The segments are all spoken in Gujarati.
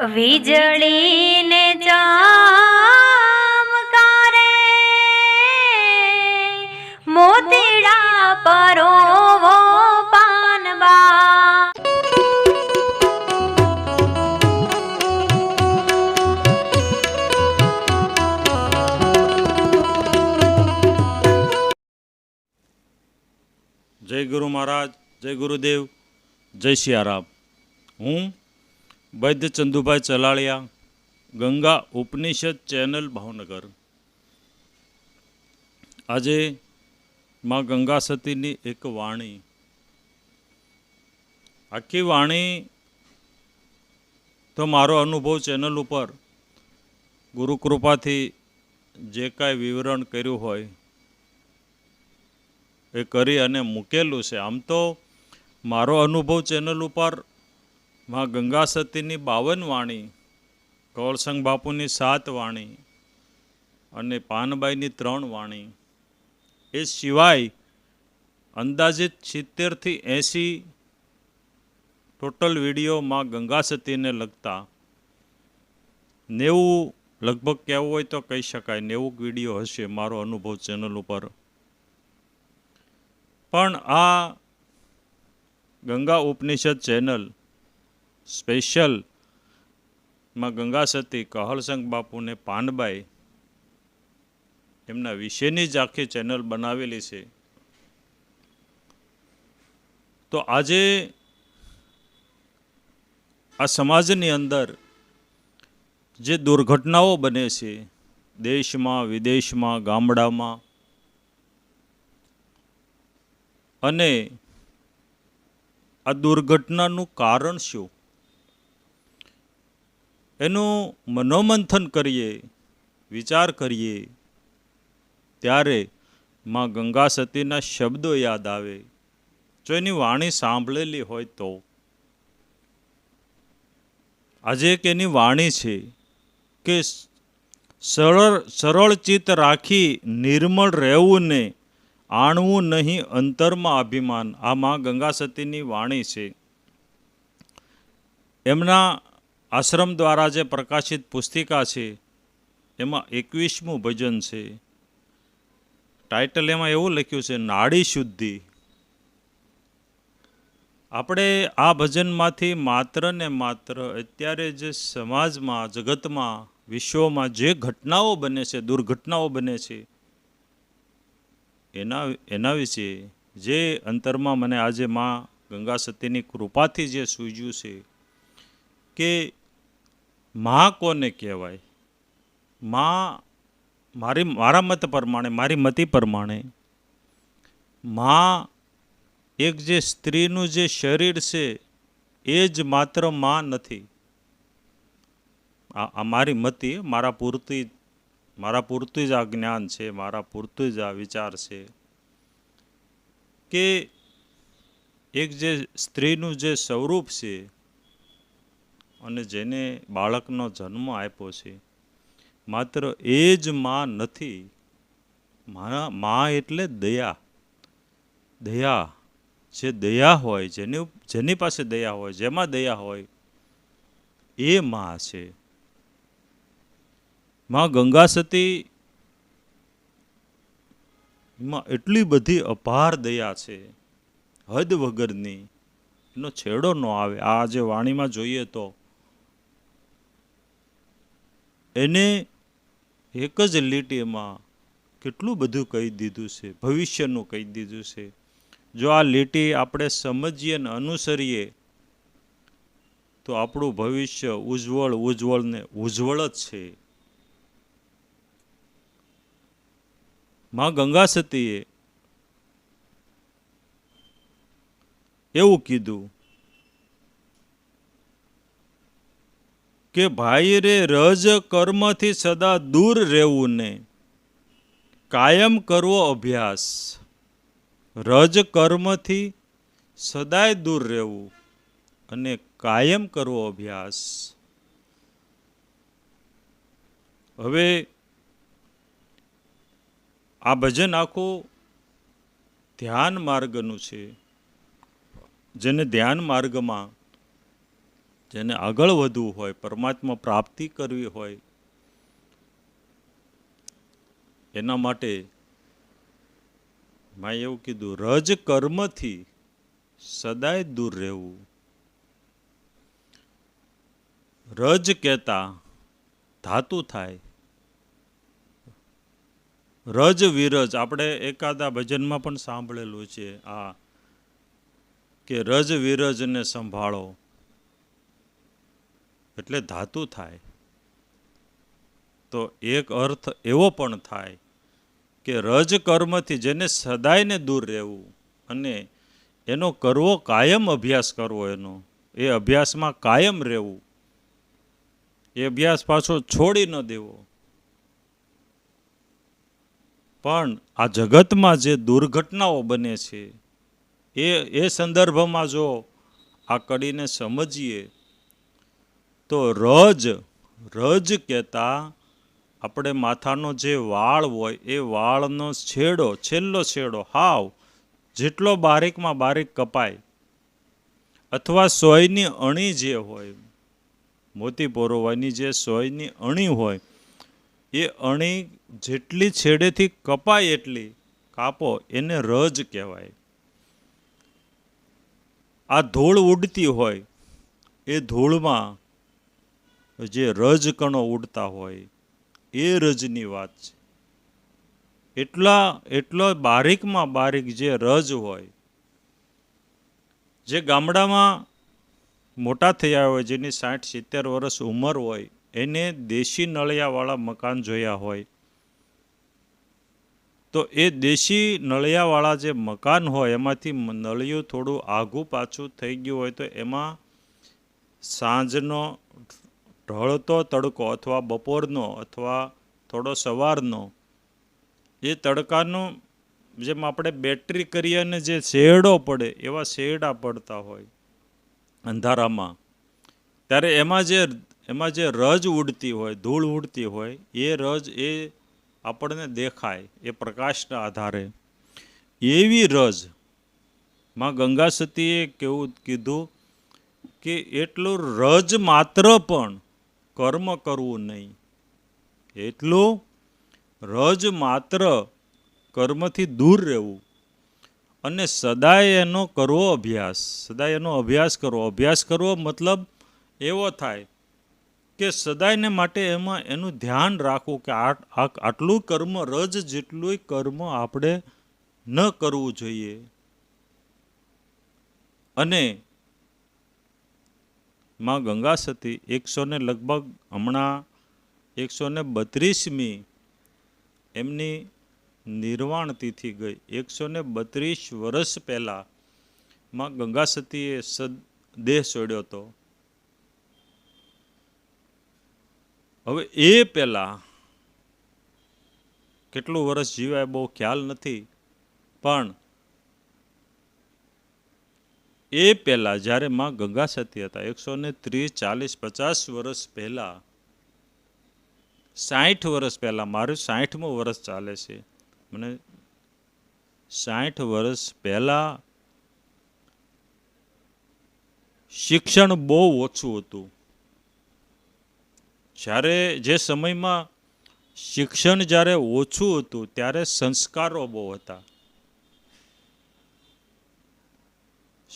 વીજળીને ચમકારે મોતીડા પરોવો પાનબા. જય ગુરુ મહારાજ જય ગુરુદેવ જય સિયારામ હું વૈદ્ય ચંદુભાઈ ચલાળિયા, ગંગા ઉપનિષદ ચેનલ ભાવનગર. આજે માં ગંગા સતીની એક વાણી. આખી વાણી તો મારો અનુભવ ચેનલ ઉપર ગુરુકૃપાથી જે કાંઈ વિવરણ કર્યું હોય એ કરી અને મૂકેલું છે. આમ તો મારો અનુભવ ચેનલ ઉપર માં ગંગા સતીની બાવન વાણી કૌળસંગ બાપુની સાત વાણી અને પાનબાઈની ત્રણ વાણી. એ સિવાય અંદાજિત સિત્તેરથી એંસી ટોટલ વીડિયો માં ગંગા સતીને લગતા. નેવું લગભગ કહેવું હોય તો કહી શકાય, નેવું વીડિયો હશે મારો અનુભવ ચેનલ ઉપર. પણ આ ગંગા ઉપનિષદ ચેનલ સ્પેશિયલમાં ગંગા સતી, કહલસંગ બાપુને પાનબાઈ એમના વિશેની જ આખી ચેનલ બનાવેલી છે. તો આજે આ સમાજની અંદર જે દુર્ઘટનાઓ બને છે, દેશમાં, વિદેશમાં, ગામડામાં અને આ દુર્ઘટનાનું કારણ શું? એનું મનોમંથન કરીએ, વિચાર કરીએ, ત્યારે માં ગંગા સતીના શબ્દો યાદ આવે. જો એની વાણી સાંભળેલી હોય તો. આજે એક એની વાણી છે કે સરળ સરળ ચિત્ત રાખી નિર્મળ રહેવું ને આણવું નહીં અંતરમાં અભિમાન. આ માં ગંગા સતીની વાણી છે. એમના આશ્રમ દ્વારા જે પ્રકાશિત પુસ્તિકા છે, એમાં એકવીસમું ભજન છે. ટાઇટલ એમાં એવું લખ્યું છે, નાડી શુદ્ધિ. આપણે આ ભજનમાંથી માત્ર ને માત્ર અત્યારે જે સમાજમાં, જગતમાં, વિશ્વમાં જે ઘટનાઓ બને છે, દુર્ઘટનાઓ બને છે, એના એના વિશે જે અંતરમાં મને આજે મા ગંગા સતીની કૃપાથી જે સૂજ્યું છે કે માં કોને કહેવાય? માં મારી, મારા મત પ્રમાણે, મારી મતિ પ્રમાણે, માં એક જે સ્ત્રીનું જે શરીર છે, એ જ માત્રમાં નથી. આ મારી મતિ, મારા પૂરતી, મારા પૂરતું જ આ જ્ઞાન છે, મારા પૂરતું જ આ વિચાર છે કે એક જે સ્ત્રીનું જે સ્વરૂપ છે અને જેને બાળકનો જન્મ આપ્યો છે. માત્ર એ જ માં નથી, મારા માં એટલે દયા. દયા જે દયા હોય, જેની જેની પાસે દયા હોય, જેમાં દયા હોય, એ માં છે. માં ગંગા સતી એટલી બધી અપાર દયા છે, હદ વગરની. એનો છેડો ન આવે. આ જે વાણીમાં જોઈએ તો એને એક જ લીટીમાં કેટલું બધું કહી દીધું છે, ભવિષ્યનું કહી દીધું છે. જો આ લીટી આપણે સમજીએ ને અનુસરીએ, તો આપણું ભવિષ્ય ઉજ્જવળ ઉજ્જવળ ને ઉજ્જવળ જ છે. માં ગંગા સતીએ એવું કીધું કે ભાઈ રે, રજ કર્મથી સદા દૂર રહેવું ને કાયમ કરવો અભ્યાસ. રજ કર્મથી સદાય દૂર રહેવું અને કાયમ કરવો અભ્યાસ. હવે આ ભજન આખું ધ્યાન માર્ગનું છે. જેને ધ્યાન માર્ગમાં જેને આગળ વધવું હોય, પરમાત્મા પ્રાપ્તિ કરવી હોય, એના માટે મેં એવું કીધું, રજ કર્મથી સદાય દૂર રહેવું. રજ કહેતા ધાતુ થાય. રજ વિરજ, આપણે એકાદા ભજનમાં પણ સાંભળેલું છે આ, કે રજ વિરજને સંભાળો. એટલે ધાતુ થાય. તો એક અર્થ એવો પણ થાય કે રજ કર્મથી જેને સદાયને દૂર રહેવું અને એનો કરવો કાયમ અભ્યાસ કરવો એનો, એ અભ્યાસમાં કાયમ રહેવું, એ અભ્યાસ પાછો છોડી ન દેવો. પણ આ જગતમાં જે દુર્ઘટનાઓ બને છે, એ એ સંદર્ભમાં જો આ કડીને સમજીએ તો રજ રજ કહેતા આપણે માથાનો જે વાળ હોય એ વાળનો છેડો, છેલ્લો છેડો, હાવ, જેટલો બારીકમાં બારીક કપાય, અથવા સોયની અણી જે હોય, મોતી પોરોવાની જે સોયની અણી હોય, એ અણી જેટલી છેડેથી કપાય એટલી કાપો, એને રજ કહેવાય. આ ધૂળ ઉડતી હોય, એ ધૂળમાં જે રજ કણો ઉડતા હોય, એ રજની વાત છે. એટલા, એટલો બારીકમાં બારીક જે રજ હોય, જે ગામડામાં મોટા થયા હોય, જેની સાઠ, સિત્તેર વર્ષ ઉંમર હોય, એને દેશી નળિયાવાળા મકાન જોયા હોય, તો એ દેશી નળિયાવાળા જે મકાન હોય, એમાંથી નળિયું થોડું આઘું પાછું થઈ ગયું હોય, તો એમાં સાંજનો ઢળતો તડકો અથવા બપોરનો અથવા થોડો સવારનો, એ તડકાનો જેમ આપણે બેટરી કરીએ અને જે શેડો પડે એવા શેડા પડતા હોય અંધારામાં, ત્યારે એમાં જે એમાં જે રજ ઉડતી હોય, ધૂળ ઉડતી હોય, એ રજ એ આપણને દેખાય, એ પ્રકાશના આધારે. એવી રજમાં ગંગા સતીએ કેવું કીધું કે એટલું રજ માત્ર પણ કર્મ કરવું નહીં. એટલું રજ માત્ર કર્મથી દૂર રહેવું. અને સદાય એનો કરવો અભ્યાસ. સદાય એનો અભ્યાસ કરવો. અભ્યાસ કરવો મતલબ એવો થાય કે સદાયને માટે એમાં એનું ધ્યાન રાખવું કે આટલું કર્મ, રજ જેટલું કર્મ આપણે ન કરવું જોઈએ. અને માં ગંગા સતી એકસો ને લગભગ હમણાં એકસો ને બત્રીસમી એમની નિર્વાણ તિથિ ગઈ. એકસો ને બત્રીસ વર્ષ પહેલાં માં ગંગા સતીએ સદ, દેહ છોડ્યો હતો. હવે એ પહેલાં કેટલું વર્ષ જીવાય બહુ ખ્યાલ નથી, પણ એ પહેલાં જ્યારે માં ગંગા સતી હતા, એકસો ને ત્રીસ, ચાલીસ, પચાસ વર્ષ પહેલાં, સાઠ વર્ષ પહેલાં, મારું સાઠમું વર્ષ ચાલે છે. મને સાઠ વર્ષ પહેલાં શિક્ષણ બહુ ઓછું હતું. જ્યારે જે સમયમાં શિક્ષણ જ્યારે ઓછું હતું, ત્યારે સંસ્કારો બહુ હતા.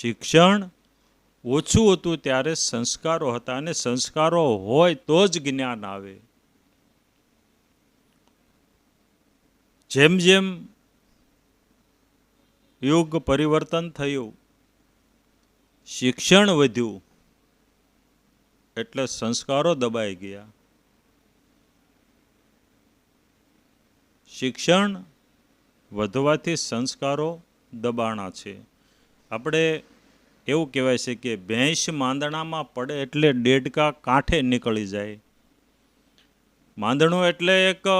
શિક્ષણ ઓછું હતું ત્યારે સંસ્કારો હતા અને સંસ્કારો હોય તો જ જ્ઞાન આવે. જેમ જેમ યુગ પરિવર્તન થયું, શિક્ષણ વધ્યું, એટલે સંસ્કારો દબાઈ ગયા. શિક્ષણ વધવાથી સંસ્કારો દબાણા છે. આપણે એવું કહેવાય છે કે ભેંસ માંદણામાં પડે એટલે ડેડકા કાંઠે નીકળી જાય. માંદણું એટલે એક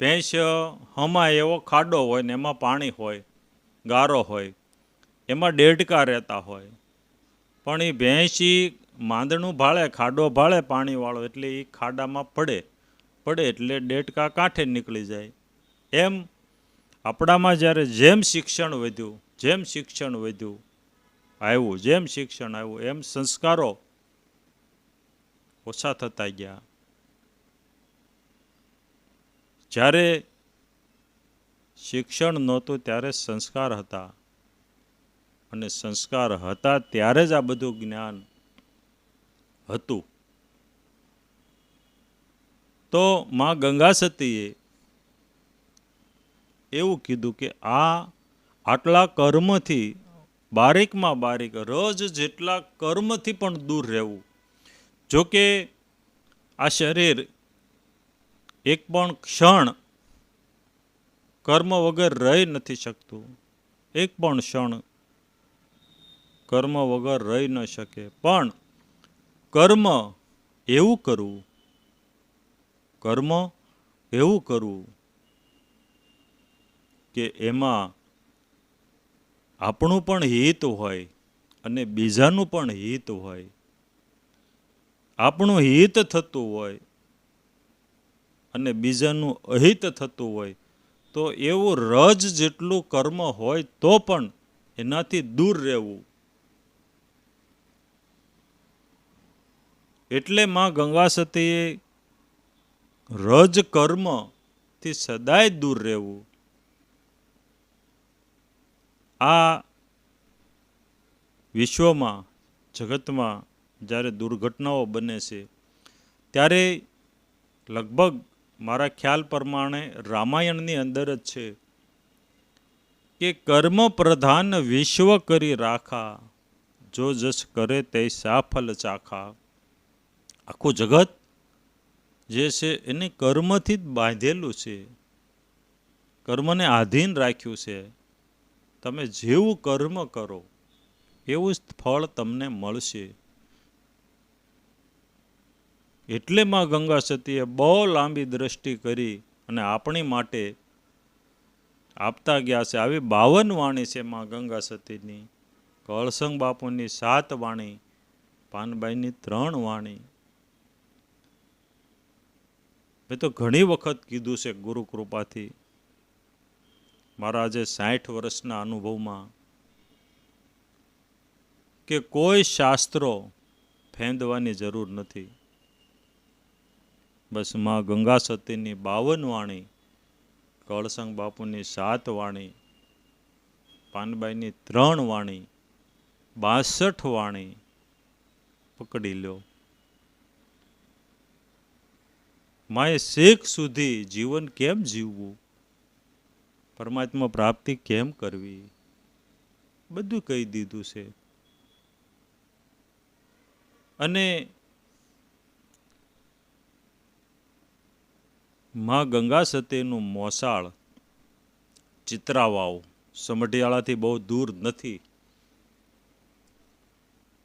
ભેંસ હમાય એવો ખાડો હોય ને એમાં પાણી હોય, ગારો હોય, એમાં ડેડકા રહેતા હોય. પણ એ ભેંસ એ માંદણું ભાળે, ખાડો ભાળે, પાણીવાળો એટલે એ ખાડામાં પડે પડે એટલે દેડકા કાંઠે નીકળી જાય. એમ આપણામાં જ્યારે જેમ શિક્ષણ વધ્યું જેમ શિક્ષણ વધ્યું, આવ્યું, જેમ શિક્ષણ આવ્યું, એમ સંસ્કારો ઓછા થતા ગયા. જ્યારે શિક્ષણ નહોતું ત્યારે સંસ્કાર હતા. અને સંસ્કાર હતા ત્યારે જ આ બધું જ્ઞાન હતું. તો માં ગંગા સતીએ એવું કીધું કે આ આટલા કર્મથી, બારીકમાં બારીક, રજ જેટલા કર્મથી પણ દૂર રહેવું. જો કે આ શરીર એક પણ ક્ષણ કર્મ વગર રહી નથી શકતું. એક પણ ક્ષણ કર્મ વગર રહી ન શકે. પણ કર્મ એવું કરવું, કર્મ એવું કરવું કે એમાં આપણું પણ હિત હોય અને બીજાનું પણ હિત હોય. આપણું હિત થતું હોય અને બીજાનું અહિત થતું હોય, તો એવું રજ જેટલું કર્મ હોય તો પણ એનાથી દૂર રહેવું. એટલે માં ગંગા સતીએ રજ કર્મથી સદાય દૂર રહેવું. આ વિશ્વમાં, જગતમાં જ્યારે દુર્ઘટનાઓ બને છે, ત્યારે લગભગ મારા ખ્યાલ પ્રમાણે રામાયણની અંદર જ છે કે કર્મ પ્રધાન વિશ્વ કરી રાખા, જો જસ કરે તે સાફલ ચાખા. આખું જગત જે છે એને કર્મથી જ બાંધેલું છે, કર્મને આધીન રાખ્યું છે. તમે જેવું કર્મ કરો, એવું જ ફળ તમને મળશે. એટલે માં ગંગા સતીએ બહુ લાંબી દ્રષ્ટિ કરી અને આપણી માટે આપતા ગયા છે. આવી બાવન વાણી છે માં ગંગા સતીની. કળસંગ બાપુની સાત વાણી, પાનબાઈની ત્રણ વાણી. મેં તો ઘણી વખત કીધું છે ગુરુ કૃપાથી મારા આજે સાઠ વર્ષના અનુભવમાં કે કોઈ શાસ્ત્રો ફેંદવાની જરૂર નથી. બસમાં ગંગા સતીની બાવન વાણી, કળસંગ બાપુની સાત વાણી, પાનબાઈની ત્રણ વાણી, બાસઠ વાણી પકડી લ્યો માએ શેખ સુધી જીવન કેમ જીવવું? પરમાત્મા પ્રાપ્તિ કેમ કરવી? બધું કહી દીધું છે. અને માં ગંગા સતીનું મોસાળ ચિત્રાવાવ સમઢિયાળાથી બહુ દૂર નથી.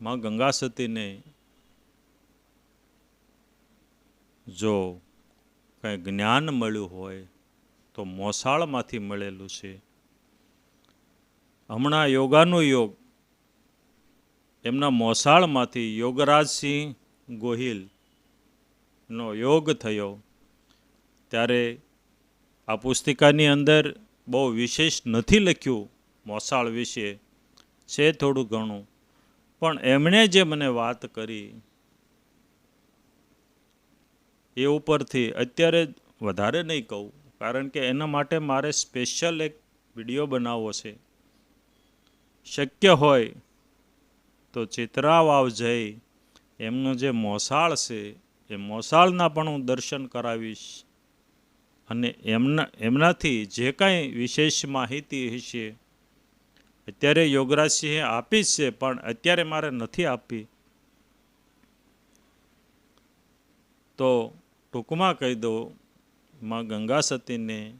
માં ગંગા સતીને જો કંઈ જ્ઞાન મળ્યું હોય તો મોસાળમાંથી મળેલું છે. હમણાં યોગાનો યોગ. એમના મોસાળમાંથી યોગરાજસિંહ ગોહિલનો યોગ થયો. ત્યારે આ પુસ્તિકાની અંદર બહુ વિશેષ નથી લખ્યું મોસાળ વિશે, છે થોડું ઘણું. પણ એમણે જે મને વાત કરી એ ઉપરથી અત્યારે વધારે નહીં કહું. કારણ કે એના માટે મારે સ્પેશિયલ એક વીડિયો બનાવવો છે. શક્ય હોય તો ચિત્રાવાવ જઈ એમનું જે મોસાળ છે, એ મોસાળના પણ હું દર્શન કરાવીશ. અને એમના, એમનાથી જે કાંઈ વિશેષ માહિતી હશે, અત્યારે યોગરાજસિંહે આપી છે, પણ અત્યારે મારે નથી આપી. તો ટૂંકમાં કહી દઉં માં ગંગા સતીને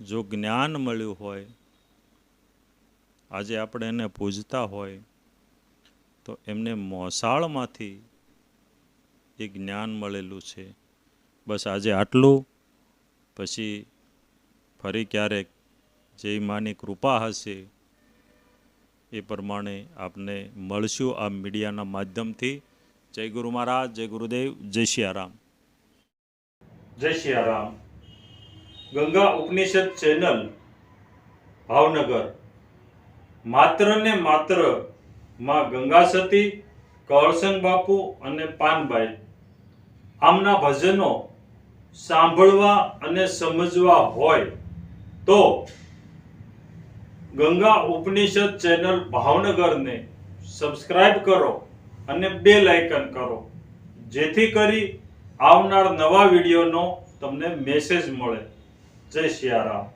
જો જ્ઞાન મળ્યું હોય, આજે આપણે એને પૂજતા હોય, તો એમને મોસાળમાંથી એ જ્ઞાન મળેલું છે. બસ આજે આટલું. પછી ફરી ક્યારેક જે માની કૃપા હશે, એ પ્રમાણે આપને મળશું આ મીડિયાના માધ્યમથી. જય ગુરુ મહારાજ, જય ગુરુદેવ, જય સિયારામ જય સિયારામ ગંગા ઉપનિષદ ચેનલ, ભાવનગર. માત્ર ને માત્રમાં ગંગા સતી કરસંગ બાપુ અને પાનભાઈ આમના ભજનો સાંભળવા અને સમજવા હોય તો ગંગા ઉપનિષદ ચેનલ ભાવનગરને સબસ્ક્રાઇબ કરો અને બે લાઇકન કરો. જેથી કરી આવનાર નવા વિડીયોનો તમને મેસેજ મળે. જય સિયારામ